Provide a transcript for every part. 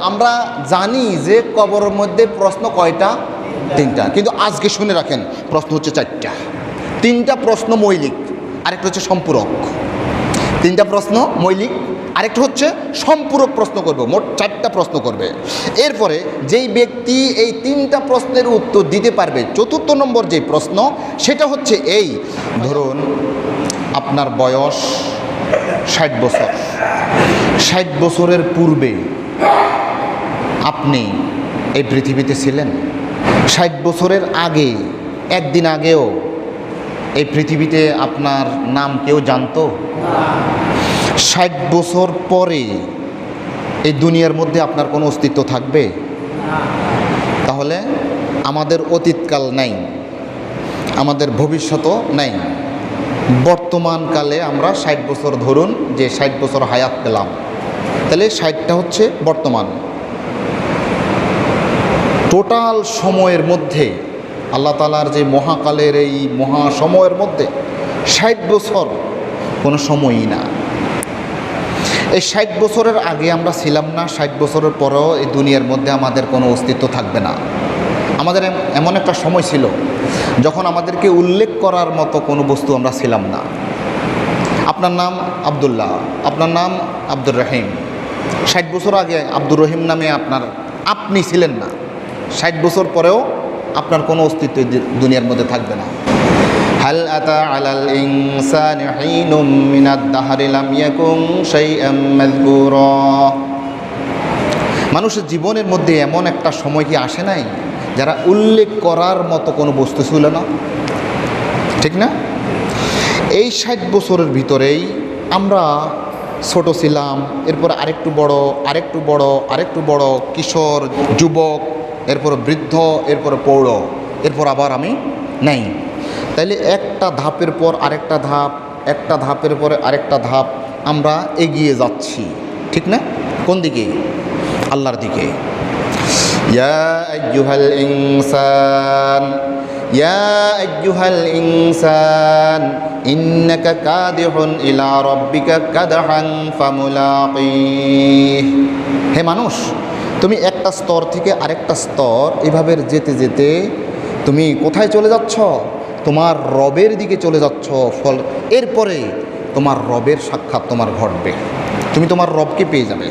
আমরা জানি যে কবরের মধ্যে প্রশ্ন কয়টা? তিনটা। কিন্তু আজকে শুনে রাখেন, প্রশ্ন হচ্ছে চারটা। তিনটা প্রশ্ন মৌলিক, আরেকটা হচ্ছে সম্পূরক। তিনটা প্রশ্ন মৌলিক, আরেকটা হচ্ছে সম্পূরক প্রশ্ন করবে, মোট চারটা প্রশ্ন করবে। এরপরে যেই ব্যক্তি এই তিনটা প্রশ্নের উত্তর দিতে পারবে, চতুর্থ নম্বর যে প্রশ্ন, সেটা হচ্ছে এই, ধরুন আপনার বয়স ষাট বছর। ষাট বছরের পূর্বে আপনি এই পৃথিবীতে ছিলেন। ষাট বছরের আগে, একদিন আগেও এই পৃথিবীতে আপনার নাম কেউ জানতো? ষাট বছর পরে এই দুনিয়ার মধ্যে আপনার কোনো অস্তিত্ব থাকবে? তাহলে আমাদের অতীতকাল নাই, আমাদের ভবিষ্যতও নাই। বর্তমানকালে আমরা ষাট বছর ধরুন যে ষাট বছর হায়াত পেলাম। তাহলে ষাটটা হচ্ছে বর্তমান। টোটাল সময়ের মধ্যে, আল্লাহ তালার যে মহাকালের এই মহা সময়ের মধ্যে ষাট বছর কোনো সময়ই না। এই ষাট বছরের আগে আমরা ছিলাম না, ষাট বছরের পরেও এই দুনিয়ার মধ্যে আমাদের কোনো অস্তিত্ব থাকবে না। আমাদের এমন একটা সময় ছিল যখন আমাদেরকে উল্লেখ করার মতো কোনো বস্তু আমরা ছিলাম না। আপনার নাম আবদুল্লাহ, আপনার নাম আব্দুর রহিম। ষাট বছর আগে আব্দুর রহিম নামে আপনার আপনি ছিলেন না। ষাট বছর পরেও আপনার কোনো অস্তিত্ব দুনিয়ার মধ্যে থাকবে না। হাল আতা আলাল মানুষের জীবনের মধ্যে এমন একটা সময় কি আসে নাই যারা উল্লেখ করার মতো কোনো বস্তু ছিল না? ঠিক না? এই ষাট বছরের ভিতরেই আমরা ছোট ছিলাম, এরপর আরেকটু বড় আরেকটু বড় আরেকটু বড়, কিশোর, যুবক এরপর বৃদ্ধ এরপর পৌঢ় এরপর আবার আমি নেই তাইলে একটা ধাপের পর আরেকটা ধাপ একটা ধাপের পরে আরেকটা ধাপ আমরা এগিয়ে যাচ্ছি ঠিক না কোন দিকে আল্লাহর দিকে يا أيها الإنسان يا أيها الإنسان إنك كادح إلى ربك كدحا فملاقيه হে মানুষ তুমি একটা স্তর থেকে আরেকটা স্তর এভাবে যেতে যেতে তুমি কোথায় চলে যাচ্ছ? তোমার রবের দিকে চলে যাচ্ছ। ফল এরপরে তোমার রবের সাক্ষাৎ তোমার ঘটবে। তুমি তোমার রবকে পেয়ে যাবে।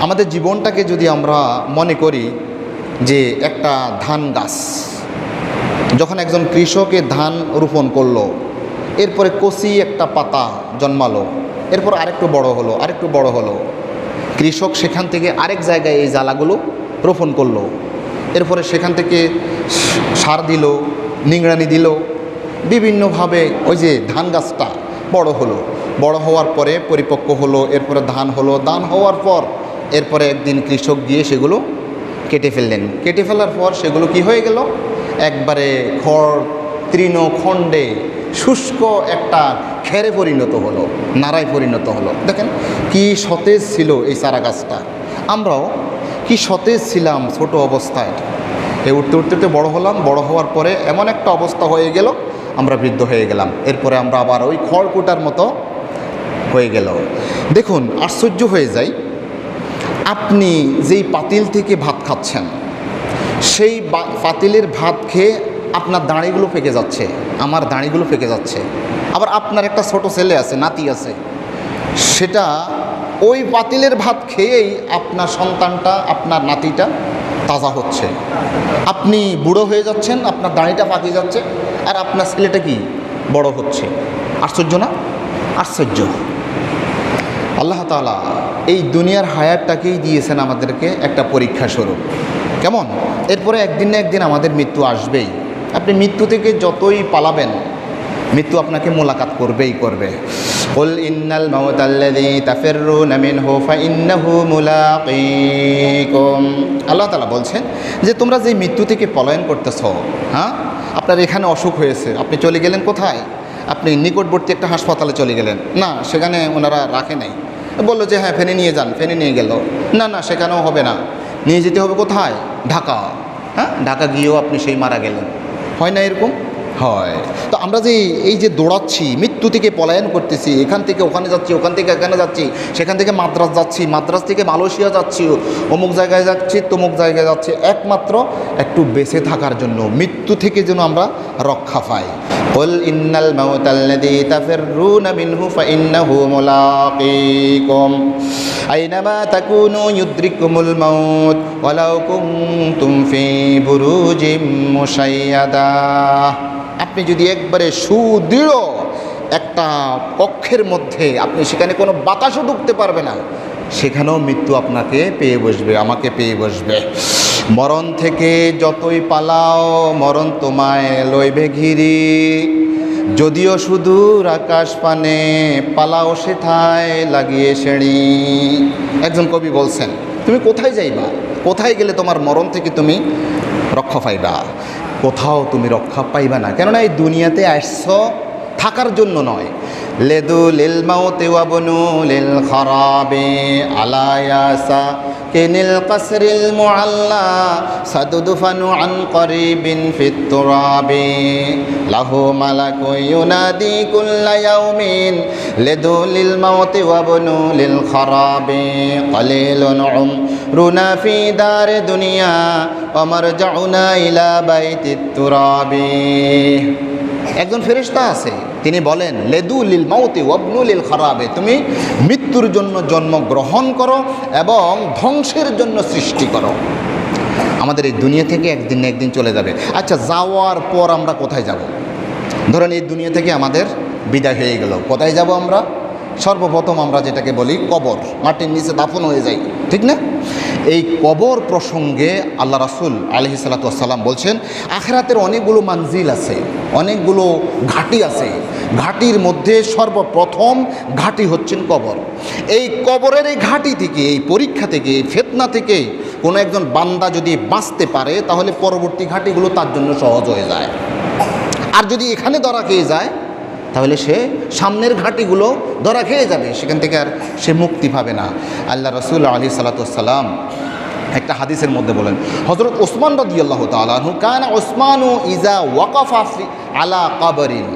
আমাদের জীবনটাকে যদি আমরা মনে করি যে একটা ধান গাছ, যখন একজন কৃষকে ধান রোপণ করল, এরপরে কষি একটা পাতা জন্মালো, এরপর আরেকটু বড় হলো, আরেকটু বড় হলো কৃষক সেখান থেকে আরেক জায়গায় এই জ্বালাগুলো রোপণ করল। এরপরে সেখান থেকে সার দিল, নিংড়ানি দিল। বিভিন্নভাবে ওই যে ধান গাছটা বড় হলো। বড় হওয়ার পরে পরিপক্ক হলো, এরপরে ধান হলো। ধান হওয়ার পর এরপরে একদিন কৃষক গিয়ে সেগুলো কেটে ফেললেন। কেটে ফেলার পর সেগুলো কি হয়ে গেল? একবারে খড়, তৃণখণ্ডে শুষ্ক একটা খেরে পরিণত হলো নাড়ায় পরিণত হলো। দেখেন, কি সতেজ ছিল এই চারা গাছটা। আমরাও কি সতেজ ছিলাম ছোট অবস্থায়। এই উঠতে উঠতে উঠতে বড় হলাম, বড় হওয়ার পরে এমন একটা অবস্থা হয়ে গেল, আমরা বৃদ্ধ হয়ে গেলাম। এরপরে আমরা আবার ওই খড়কুটার মতো হয়ে গেল। দেখুন, আশ্চর্য হয়ে যায় আপনি যেই পাতিল থেকে ভাত খাচ্ছেন, সেই পাতিলের ভাত খেয়ে আপনার দাঁড়িগুলো পেকে যাচ্ছে, আমার দাঁড়িগুলো পেকে যাচ্ছে। আবার আপনার একটা ছোট ছেলে আছে, নাতি আছে। সেটা ওই পাতিলের ভাত খেয়েই আপনার সন্তানটা, আপনার নাতিটা তাজা হচ্ছে। আপনি বুড়ো হয়ে যাচ্ছেন, আপনার দাঁড়িটা পাকিয়ে যাচ্ছে, আর আপনার ছেলেটা কি বড় হচ্ছে। আশ্চর্য না? আশ্চর্য। আল্লাহ তালা এই দুনিয়ার হায়াতটাকেই দিয়েছেন আমাদেরকে একটা পরীক্ষা স্বরূপ। কেমন? এরপরে একদিন না একদিন আমাদের মৃত্যু আসবেই। আপনি মৃত্যু থেকে যতই পালাবেন মৃত্যু আপনাকে মোলাকাত করবেই করবে قل إن الموت الذي تفرون منه فإنه ملاقيكم আল্লাহ তালা বলছেন যে তোমরা যে মৃত্যু থেকে পলায়ন করতেছ হ্যাঁ আপনার এখানে অসুখ হয়েছে আপনি চলে গেলেন কোথায় আপনি নিকটবর্তী একটা হাসপাতালে চলে গেলেন না সেখানে ওনারা রাখে নাই বললো যে হ্যাঁ ফেনে নিয়ে যান ফেনে নিয়ে গেল না না সেখানেও হবে না নিয়ে যেতে হবে কোথায় ঢাকা হ্যাঁ ঢাকা গিয়েও আপনি সেই মারা গেলেন হয় না এরকম হয় তো আমরা যে এই যে দৌড়াচ্ছি মৃত্যু মৃত্যু থেকে পলায়ন করতেছি এখান থেকে ওখানে যাচ্ছি ওখান থেকে এখানে যাচ্ছি সেখান থেকে মাদ্রাস যাচ্ছি মাদ্রাস থেকে মালয়েশিয়া যাচ্ছি অমুক জায়গায় যাচ্ছি তমুক জায়গায় যাচ্ছি একমাত্র একটু বেঁচে থাকার জন্য মৃত্যু থেকে যেন আমরা রক্ষা পাই قل إن الموت الذي تفرون منه فإنه ملاقيكم أينما تكونوا يدرككم الموت ولو كنتم في بروج مشيدة আপনি যদি একবারে সুদৃঢ় একটা কক্ষের মধ্যে, আপনি সেখানে কোনো বাতাসও ঢুকতে পারবে না, সেখানেও মৃত্যু আপনাকে পেয়ে বসবে, আমাকে পেয়ে বসবে। মরণ থেকে যতই পালাও, মরণ তোমায় লইবে ঘিরি। যদিও সুদূর আকাশ পানে পালাও সেথায় লাগিয়ে সেড়ি। একজন কবি বলছেন, তুমি কোথায় যাইবা? কোথায় গেলে তোমার মরণ থেকে তুমি রক্ষা পাইবা? কোথাও তুমি রক্ষা পাইবা না। কেননা এই দুনিয়াতে আসছ থাকার জন্য নয়। লেদু লিল মাউতে ওয়াবনু লিল খরাবে আলায়াসা কেনিল কাসরিল মুআল্লা সাদুদফানু আন করিবিন ফিত তুরাবে। লাহু মালাকু ইউনাদি কুল্লা ইয়াউমিন লেদু লিল মাউতে ওয়াবনু লিল খরাবে। কলিলুন উমরুনা ফি দারে দুনিয়া ওয়া মারজাউনা ইলা বাইতিত তুরাবে। একজন ফেরিস্তা আছে তিনি বলেন, লেদু লিল মাউতি অবনু লিল খারাবে। তুমি মৃত্যুর জন্য জন্ম গ্রহণ করো এবং ধ্বংসের জন্য সৃষ্টি করো। আমাদের এই দুনিয়া থেকে একদিন না একদিন চলে যাবে। আচ্ছা যাওয়ার পর আমরা কোথায় যাব? ধরেন এই দুনিয়া থেকে আমাদের বিদায় হয়ে গেল। কোথায় যাব আমরা? সর্বপ্রথম আমরা যেটাকে বলি কবর। মাটির নিচে দাফন হয়ে যাই ঠিক না? এই কবর প্রসঙ্গে আল্লাহ রাসুল আলহি সাল্লাতাম বলছেন, আখরাতের অনেকগুলো মানজিল আছে, অনেকগুলো ঘাটি আছে। ঘাটির মধ্যে সর্বপ্রথম ঘাটি হচ্ছেন কবর। এই কবরের এই ঘাটি থেকে, এই পরীক্ষা থেকে, এই ফেতনা থেকে কোনো একজন বান্দা যদি বাঁচতে পারে, তাহলে পরবর্তী ঘাটিগুলো তার জন্য সহজ হয়ে যায়। আর যদি এখানে ধরা খেয়ে যায় তাহলে সে সামনের ঘাটিগুলো ধরা খেয়ে যাবে, সেখান থেকে আর সে মুক্তি পাবে না। আল্লাহ রসুল আলী সালাতাম একটা হাদিসের মধ্যে বলেন হজরত ওসমান রদি আল্লাহ তালু কান ওসমানু ইজা ওয়াকাফা আলা কাবরিন,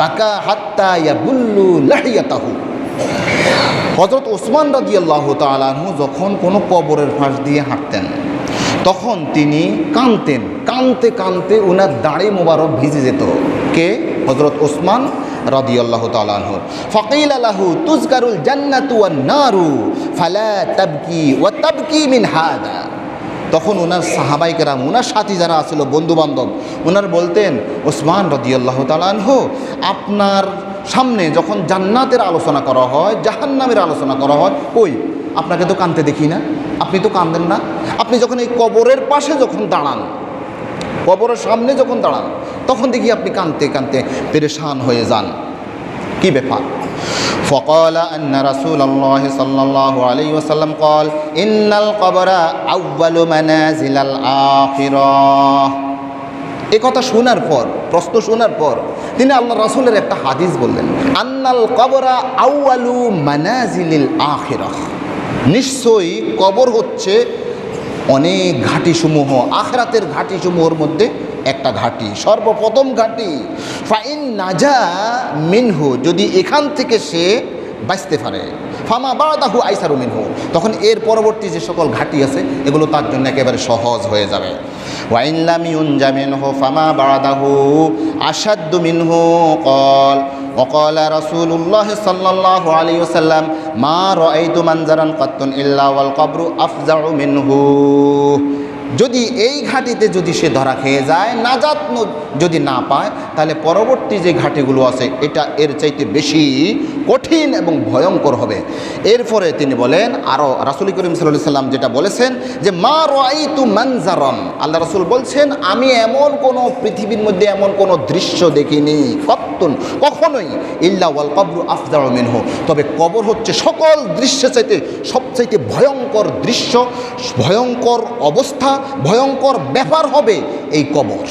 বাকা হাত্তা ইয়াবুল্লু লাহিয়াতাহু। হজরত ওসমান রাজি আল্লাহ তালাহু যখন কোনো কবরের ফাঁস দিয়ে হাঁটতেন, তখন তিনি কানতেন কানতে কানতে ওনার দাড়ি মোবারক ভিজে যেত। কে? হজরত ওসমান রাদি আল্লাহ তালাহু ফকিল আলাহু তুজকারুল জান্নাতু নারু, ফালা তাবকি ওয়া তাবকি মিন হাদা। তখন ওনার সাহাবাই কেরাম ওনার সাথী যারা আছিল বন্ধু বান্ধব ওনার বলতেন ওসমান রদিয়াল্লাহ তালানহ আপনার সামনে যখন জান্নাতের আলোচনা করা হয়, জাহান্নামের আলোচনা করা হয় ওই আপনাকে তো কানতে দেখি না, আপনি তো কান্দেন না। আপনি যখন এই কবরের পাশে যখন দাঁড়ান কবরের সামনে যখন দাঁড়ান তখন দেখি আপনি কানতে কানতে পেরেশান হয়ে যান কি ব্যাপার فقال أن رسول الله صلى الله عليه وسلم قال إن القبر أول منازل الآخرة এ কথা শোনার পর প্রশ্ন শোনার পর তিনি আল্লাহ রাসুলের একটা হাদিস বললেন আন্নাল কবরা আউয়ালু মানাজিলিল আখিরাহ নিশ্চয়ই কবর হচ্ছে অনেক ঘাটিসমূহ, আখরাতের ঘাটিসমূহের মধ্যে একটা ঘাটি, সর্বপ্রথম ঘাটি। ফাইন নাজা মিনহু, যদি এখান থেকে সে বাঁচতে পারে। ফামা বাড়াদাহু আইসারু মিনহু, তখন এর পরবর্তী যে সকল ঘাটি আছে, এগুলো তার জন্য একেবারে সহজ হয়ে যাবে। ওয়াইনলাম ইউনজা মিনহু ফামা বাড়াদাহু আসাদ্দু মিনহু, কল وقال رسول الله صلى الله عليه وسلم ما رأيت منظرا قط إلا والقبر أفزع منه যদি এই ঘাটিতে যদি সে ধরা খেয়ে যায়, নাজাত যদি না পায়, তাহলে পরবর্তী যে ঘাটিগুলো আছে, এটা এর চাইতে বেশি কঠিন এবং ভয়ঙ্কর হবে। এরপরে তিনি বলেন আরও রাসুল করিম সাল্লাহ সাল্লাম যেটা বলেছেন যে, মা রাইতু মানজারন আল্লাহ রাসুল বলছেন, আমি এমন কোনো পৃথিবীর মধ্যে এমন কোনো দৃশ্য দেখিনি কত্তন কখনোই, ইল্লা ওয়াল কবরু আফজার মিনহু। তবে কবর হচ্ছে সকল দৃশ্য চাইতে সবচাইতে ভয়ঙ্কর দৃশ্য, ভয়ঙ্কর অবস্থা ভয়ঙ্কর ব্যাপার হবে এই কবর।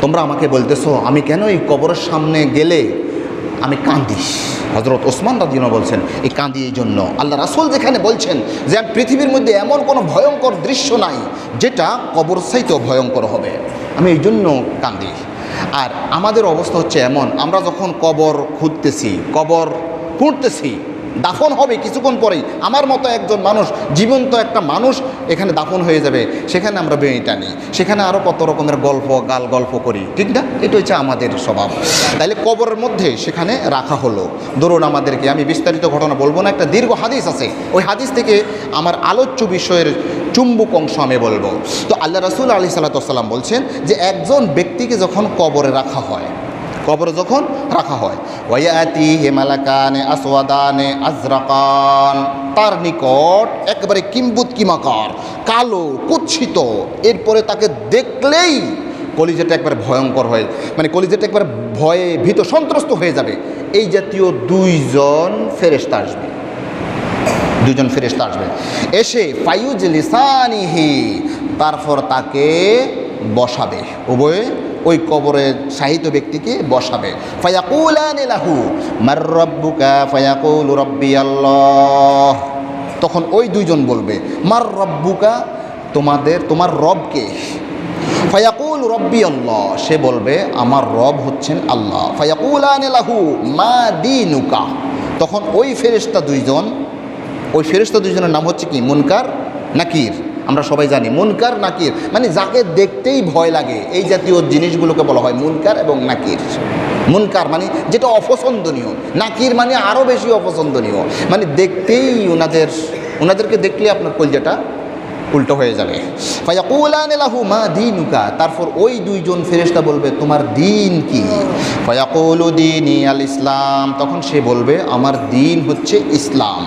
তোমরা আমাকে বলতেছো, আমি কেন এই কবরের সামনে গেলে? আমি কাঁদি। হজরত ওসমান রাজিনা বলছেন, এই কাঁদি এই জন্য। আল্লাহ রাসুল যেখানে বলছেন যে পৃথিবীর মধ্যে এমন কোনো ভয়ঙ্কর দৃশ্য নাই যেটা কবর চাইতেও ভয়ঙ্কর হবে। আমি এই জন্য কাঁদি। আর আমাদের অবস্থা হচ্ছে এমন, আমরা যখন কবর খুঁজতেছি, কবর খুঁড়তেছি দাফন হবে কিছুক্ষণ পরেই। আমার মতো একজন মানুষ, জীবন্ত একটা মানুষ, এখানে দাফন হয়ে যাবে। সেখানে আমরা বেঁয়ে টানি সেখানে আরও কত রকমের গল্প গাল গল্প করি। ঠিক না? এটা হচ্ছে আমাদের স্বভাব। তাইলে কবরের মধ্যে সেখানে রাখা হলো। ধরুন আমাদেরকে, আমি বিস্তারিত ঘটনা বলব না, একটা দীর্ঘ হাদিস আছে। ওই হাদিস থেকে আমার আলোচ্য বিষয়ের চুম্বক অংশ আমি বলব। তো আল্লাহ রসুল আলি সাল্লাতাম বলছেন যে, একজন ব্যক্তিকে যখন কবরে রাখা হয় কবরে যখন রাখা হয়। ওয়াতি হেমালাকানে আসওয়াদানে আজরাকান। তার নিকট একেবারে কিম্বুত কিমাকার কালো কুচ্ছিত এরপরে তাকে দেখলেই কলিজাটা একবার ভয়ঙ্কর হয় মানে কলিজাটা একবার ভয়ে ভীত, সন্ত্রস্ত হয়ে যাবে। এই জাতীয় দুইজন ফেরেস্তা আসবে। দুজন ফেরেস্তা আসবে। এসে ফাইউজ লিসানিহি, তারপর তাকে বসাবে। উভয়ে ওই কবরের সাহিত্য ব্যক্তিকে বসাবে। ফায়াকুলান লাহু মার রব্বুকা, ফায়াকুল রব্বি আল্লাহ। তখন ওই দুইজন বলবে, মার রব্বুকা তোমাদের, তোমার রবকে। ফায়াকুল রব্বি আল্লাহ, সে বলবে, আমার রব হচ্ছেন আল্লাহ। ফায়াকুলান লাহু মা দিনুকা। তখন ওই ফেরেশতা দুইজন, ওই ফেরেশতা দুইজনের নাম হচ্ছে কি, মুনকার, নাকির। আমরা সবাই জানি, মুনকার, নাকির। মানে যাকে দেখতেই ভয় লাগে, এই জাতীয় জিনিসগুলোকে বলা হয় মুনকার এবং নাকির। মুনকার মানে যেটা অপছন্দনীয়, নাকির মানে আরও বেশি অপছন্দনীয়। মানে দেখতেই ওনাদের ওনাদেরকে দেখলে আপনার কলজাটা উল্টো হয়ে যাবে। ফায়াকুলান মা দিনুকা, তারপর ওই দুইজন ফেরেশতা বলবে, তোমার দিন কি? ফায়াকুলু দিনি আল ইসলাম তখন সে বলবে, আমার দিন হচ্ছে ইসলাম।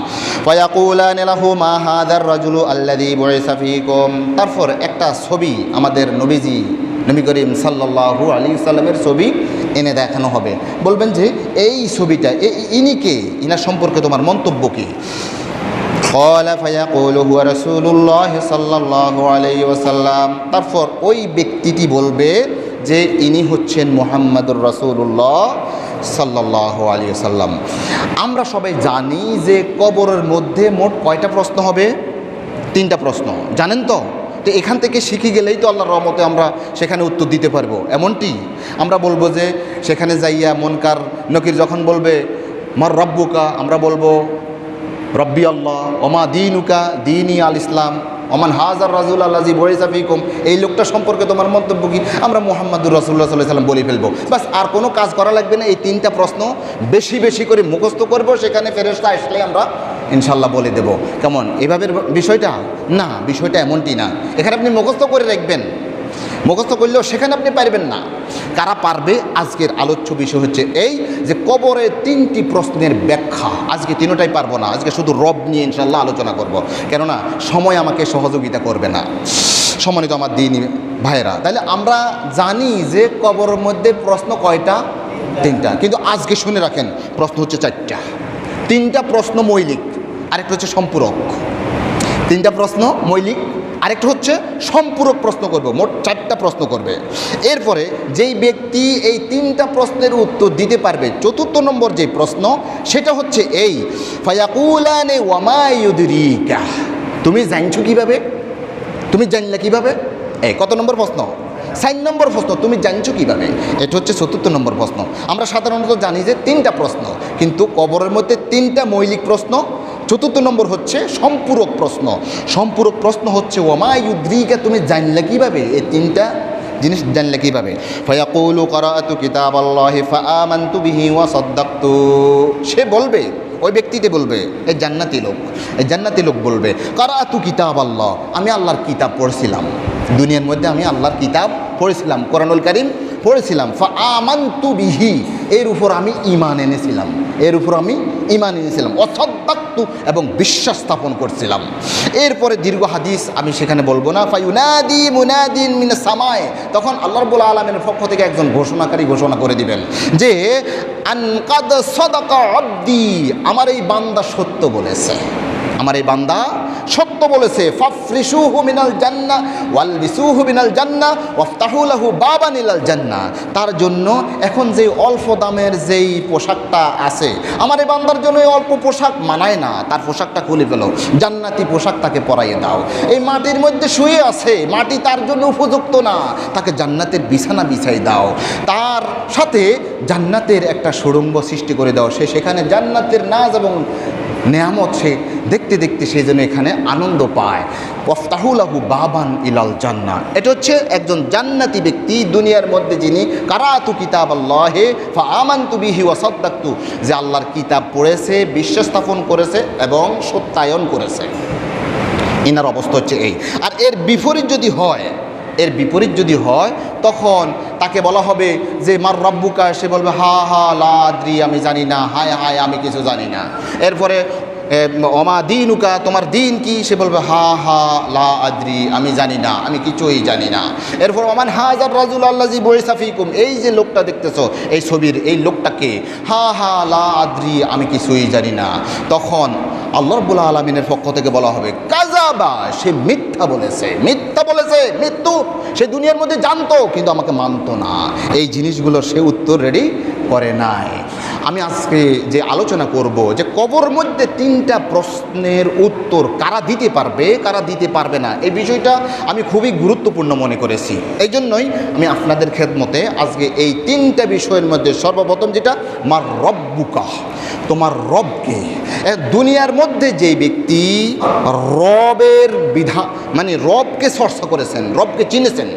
ফয়াকুলান লাহু মা হাদার রাজুলু আল্লাদি বয়েসা তারপর একটা ছবি আমাদের নবীজি, নবী করিম সাল্লাহু আলী সাল্লামের ছবি এনে দেখানো হবে। বলবেন যে, এই ছবিটা ইনি কে? ইনার সম্পর্কে তোমার মন্তব্য কী? তারপর ওই ব্যক্তিটি বলবে যে, ইনি হচ্ছেন মোহাম্মদুর রসুল্লাহ সাল্লাহ আলী সাল্লাম আমরা সবাই জানি যে কবরের মধ্যে মোট কয়টা প্রশ্ন হবে? তিনটা প্রশ্ন। জানেন তো? তো এখান থেকে শিখে গেলেই তো আল্লাহর রহমতে আমরা সেখানে উত্তর দিতে পারব। এমনটি? আমরা বলব যে সেখানে যাইয়া মনকার নকির যখন বলবে, মার রব্বুকা? আমরা বলব, রব্বি আল্লাহ, ওমা দিনুকা? দিনই আল ইসলাম ওমান হাজার রাজুল আল্লাজি বরিসাফিকুম এই লোকটা সম্পর্কে তোমার মন্তব্য কি? আমরা মোহাম্মদুর রসুল্লাহ সাল্লাহ সাল্লাম বলে ফেলব। বাস, আর কোনো কাজ করা লাগবে না, এই তিনটা প্রশ্ন বেশি বেশি করে মুখস্থ করব, সেখানে ফেরস্তা আসলে আমরা ইনশাল্লাহ বলে দেব। কেমন? এভাবে বিষয়টা? না, বিষয়টা এমনটি না। এখানে আপনি মুখস্থ করে রাখবেন। মুখস্থ করলেও সেখানে আপনি পারবেন না। কারা পারবে? আজকের আলোচ্য বিষয় হচ্ছে এই যে কবরে তিনটি প্রশ্নের ব্যাখ্যা। আজকে তিনটাই পারব না। আজকে শুধু রব নিয়ে ইনশাল্লাহ আলোচনা করব। কেননা, সময় আমাকে সহযোগিতা করবে না। সম্মানিত আমার দিন ভাইরা তাহলে আমরা জানি যে কবরের মধ্যে প্রশ্ন কয়টা? তিনটা। কিন্তু আজকে শুনে রাখেন, প্রশ্ন হচ্ছে চারটা। তিনটা প্রশ্ন মৌলিক, আরেকটা হচ্ছে সম্পূরক। তিনটা প্রশ্ন মৌলিক আরেকটা হচ্ছে সম্পূরক প্রশ্ন করবে, মোট চারটা প্রশ্ন করবে। এরপরে যেই ব্যক্তি এই তিনটা প্রশ্নের উত্তর দিতে পারবে, চতুর্থ নম্বর যে প্রশ্ন, সেটা হচ্ছে এই, ফায়াকুলানে ওয়ামায়ুদরিকা তুমি জানছো কীভাবে? তুমি জানলে কীভাবে? এই, কত নম্বর প্রশ্ন? সাইন নম্বর প্রশ্ন, তুমি জানছো কীভাবে? এটা হচ্ছে চতুর্থ নম্বর প্রশ্ন। আমরা সাধারণত জানি যে তিনটা প্রশ্ন, কিন্তু কবরের মধ্যে তিনটা মৌলিক প্রশ্ন চতুর্থ নম্বর হচ্ছে সম্পূরক প্রশ্ন। সম্পূরক প্রশ্ন হচ্ছে ওমায়ুদ্রিকা তুমি জানলে কীভাবে? এই তিনটা জিনিস জানলে কীভাবে? ফয়াকুলু করাতু কিতাব আল্লাহ ফাআমানতু বিহি ওয়া সাদ্দাকতু। সে বলবে, ওই ব্যক্তিতে বলবে এই জান্নাতি লোক এই জান্নাতি লোক বলবে করাতু কিতাব আল্লাহ আমি আল্লাহর কিতাব পড়ছিলাম। দুনিয়ার মধ্যে আমি আল্লাহর কিতাব পড়েছিলাম, কোরআনুল করিম পড়েছিলাম। ফা আমান্তু বিহি, এর উপর আমি ইমান এনেছিলাম, এর উপর আমি ইমান এনেছিলাম। অসদ্দাক্তু এবং বিশ্বাস স্থাপন করছিলাম এরপরে দীর্ঘ হাদিস আমি সেখানে বলব না ফাইনাদি মুনাদিন মিনে সামায় তখন আল্লাহ রবুল আলমের পক্ষ থেকে একজন ঘোষণাকারী ঘোষণা করে দিবেন যে আনকাদ সদাকা অব্দি আমার এই বান্দা সত্য বলেছে আমার এই বান্দা সত্য বলেছে জান্না জান্না তার জন্য এখন যে অল্প দামের যেই পোশাকটা আছে, আমার এই বান্দার জন্য অল্প পোশাক মানায় না। তার পোশাকটা খুলে ফেলো, জান্নাতি পোশাক তাকে পরাইয়ে দাও। এই মাটির মধ্যে শুয়ে আছে, মাটি তার জন্য উপযুক্ত না, তাকে জান্নাতের বিছানা বিছাই দাও। তার সাথে জান্নাতের একটা সুড়ঙ্গ সৃষ্টি করে দাও। সে সেখানে জান্নাতের নাজ এবং নেয়ামত সে দেখতে দেখতে সেই জন্য এখানে আনন্দ পায়। ওফতাহুলাহু বাবান ইলাল জান্না এটা হচ্ছে একজন জান্নাতি ব্যক্তি দুনিয়ার মধ্যে যিনি কারাতু কিতাব আল্লাহে ফা আমান্তু বিহি ওয়াসাদ্দাক্তু যে আল্লাহর কিতাব পড়েছে বিশ্বাস স্থাপন করেছে এবং সত্যায়ন করেছে। ইনার অবস্থা হচ্ছে এই। আর এর বিপরীত যদি হয় এর বিপরীত যদি হয়, তখন তাকে বলা হবে যে, মার রব্বুকা? সে বলবে, হা হা, লা আদ্রি, আমি জানি না। হায় হায়, আমি কিছু জানি না। এরপরে অমা দিনুকা? তোমার দিন কি? সে বলবে, হা হা, লা আদ্রি, আমি জানি না। আমি কিছুই জানি না। এরপর, ওমান হাজার রাজুল আল্লাজি বৈসাফিকুম এই যে লোকটা দেখতেছো, এই ছবির এই লোকটাকে, হা হা, লা আদ্রি, আমি কিছুই জানি না। তখন আল্লাহ রব্বুল আলমিনের পক্ষ থেকে বলা হবে কাজাবা সে মিথ্যা বলেছে মিথ্যা বলেছে, মৃত্যু। সে দুনিয়ার মধ্যে জানতো, কিন্তু আমাকে মানতো না। এই জিনিসগুলো সে উত্তর রেডি করে নাই। আমি আজকে যে আলোচনা করব যে কবর মধ্যে তিনটা প্রশ্নের উত্তর কারা দিতে পারবে, কারা দিতে পারবে না, এই বিষয়টা আমি খুবই গুরুত্বপূর্ণ মনে করেছি। এই জন্যই আমি আপনাদের খেদমতে আজকে এই তিনটা বিষয়ের মধ্যে সর্বপ্রথম যেটা, মার রব্বুকা। তোমার রবকে দুনিয়ার মধ্যে যে ব্যক্তি রবের বিধা মানে রবকে চর্চা করেছেন, রবকে চিনেছেন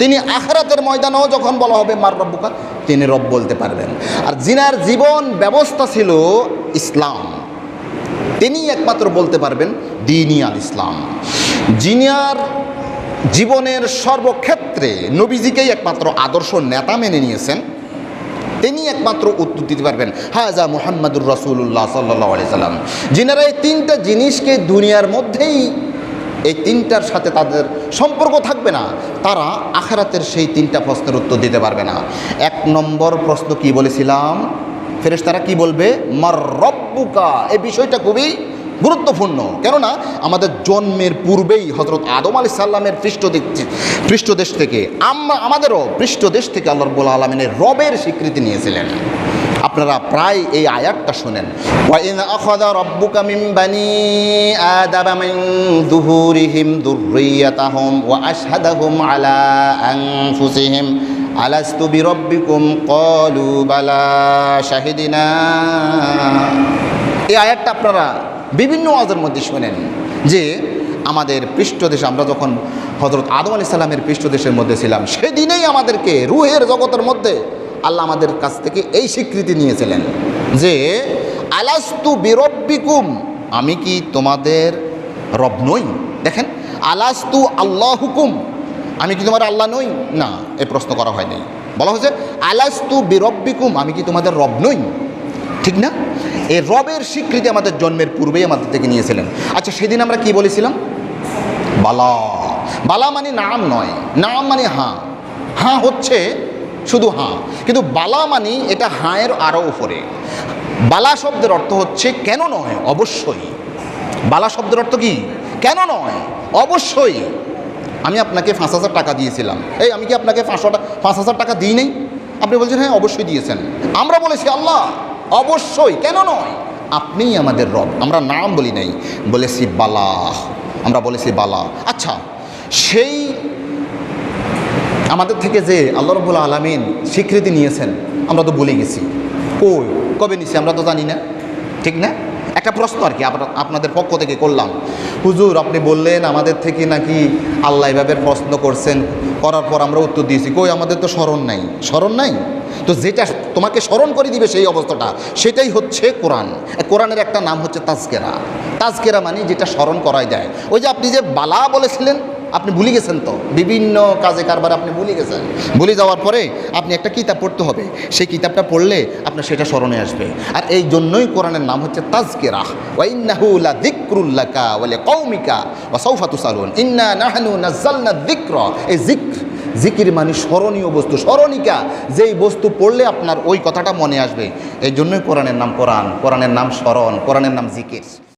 তিনি আখরাতের ময়দানেও যখন বলা হবে, মার রব্বুকা, তিনি রব বলতে পারবেন। আর জিনার জীবন ব্যবস্থা ছিল ইসলাম। তিনি একমাত্র বলতে পারবেন, দিনই আল ইসলাম। জিনিয়ার জীবনের সর্বক্ষেত্রে নবীজিকেই একমাত্র আদর্শ নেতা মেনে নিয়েছেন। তিনি একমাত্র উত্তর দিতে পারবেন হাজা মোহাম্মদুর রসুল্লাহ সাল্লাহ সাল্লাম। যিনারা এই তিনটা জিনিসকে দুনিয়ার মধ্যেই এই তিনটার সাথে তাদের সম্পর্ক থাকবে না। তারা আখেরাতের সেই তিনটা প্রশ্নের উত্তর দিতে পারবে না। এক নম্বর প্রশ্ন কি বলেছিলাম? ফেরেস তারা কী বলবে? মার রব্বুকা। এই বিষয়টা খুবই গুরুত্বপূর্ণ। কেননা আমাদের জন্মের পূর্বেই হজরত আদম আলি সাল্লামের পৃষ্ঠদেশ পৃষ্ঠদেশ থেকে আমরা আমাদেরও পৃষ্ঠদেশ থেকে আল্লাহ রব্বুল আলমিনের রবের স্বীকৃতি নিয়েছিলেন। আপনারা প্রায় এই আয়াতটা শোনেন। আলা বালা শাহিদিনা। এই আয়াতটা আপনারা বিভিন্ন ওয়াজের মধ্যে শোনেন যে আমাদের পৃষ্ঠদেশে আমরা যখন হজরত আদম আলি সাল্লামের পৃষ্ঠদেশের মধ্যে ছিলাম, সেদিনেই আমাদেরকে রুহের জগতের মধ্যে আল্লাহ আমাদের কাছ থেকে এই স্বীকৃতি নিয়েছিলেন যে, আলাস্তু বিরব্বিকুম আমি কি তোমাদের রব নই? দেখেন, আলাস্তু আল্লাহ হুকুম আমি কি তোমার আল্লাহ নই? না, এ প্রশ্ন করা হয়নি। বলা হয়েছে, আলাস্তু বিরব্বিকুম আমি কি তোমাদের রব নই? ঠিক না? এই রবের স্বীকৃতি আমাদের জন্মের পূর্বেই আমাদের থেকে নিয়েছিলেন। আচ্ছা সেদিন আমরা কি বলেছিলাম? বালা। বালা মানে নাম নয়। নাম মানে হাঁ। হাঁ হচ্ছে শুধু হাঁ। কিন্তু বালা মানে এটা হাঁয়ের আরও উপরে। বালা শব্দের অর্থ হচ্ছে কেন নয়? অবশ্যই। বালা শব্দের অর্থ কি? কেন নয়? অবশ্যই। আমি আপনাকে পাঁচ হাজার টাকা দিয়েছিলাম। এই, আমি কি আপনাকে পাঁচশো টাকা পাঁচ হাজার টাকা দিই নেই? আপনি বলছেন হ্যাঁ অবশ্যই দিয়েছেন। আমরা বলেছি, আল্লাহ অবশ্যই, কেন নয়? আপনিই আমাদের রব। আমরা নাম বলি নাই, বলেছি বালা। আমরা বলেছি বালা। আচ্ছা সেই আমাদের থেকে যে আল্লাহ রবুল আলমিন স্বীকৃতি নিয়েছেন, আমরা তো বলে গেছি। কই? কবে নিছি? আমরা তো জানি না। ঠিক না? একটা প্রশ্ন আর কি, আপনা- আপনাদের পক্ষ থেকে করলাম। হুজুর, আপনি বললেন আমাদের থেকে নাকি আল্লাহ এভাবে প্রশ্ন করছেন, করার পর আমরা উত্তর দিয়েছি। কই, আমাদের তো স্মরণ নাই। স্মরণ নাই? তো যেটা তোমাকে স্মরণ করে দিবে সেই অবস্থাটা, সেটাই হচ্ছে কোরআন। কোরআনের একটা নাম হচ্ছে তাজকেরা। তাজকেরা মানে যেটা স্মরণ করাই দেয়। ওই যে আপনি যে বালা বলেছিলেন, আপনি ভুলে গেছেন তো? বিভিন্ন কাজে কারবার আপনি ভুলে গেছেন। ভুলে যাওয়ার পরে আপনি একটা কিতাব পড়তে হবে। সেই কিতাবটা পড়লে আপনার সেটা স্মরণে আসবে। আর এই জন্যই কোরআনের নাম হচ্ছে তাজকেরাহ ওয়াইন্নাহু লা যিকরুল্লাকা ওয়া লিকাউমিকা ওয়া সাউফা তুসালুন। ইন্না নাহনু নাযালনা যিকর। এই যিকর জিকির মানে স্মরণীয় বস্তু, স্মরণিকা। যেই বস্তু পড়লে আপনার ওই কথাটা মনে আসবে। এই জন্যই কোরআনের নাম কোরআন, কোরআনের নাম স্মরণ, কোরআনের নাম জিকির।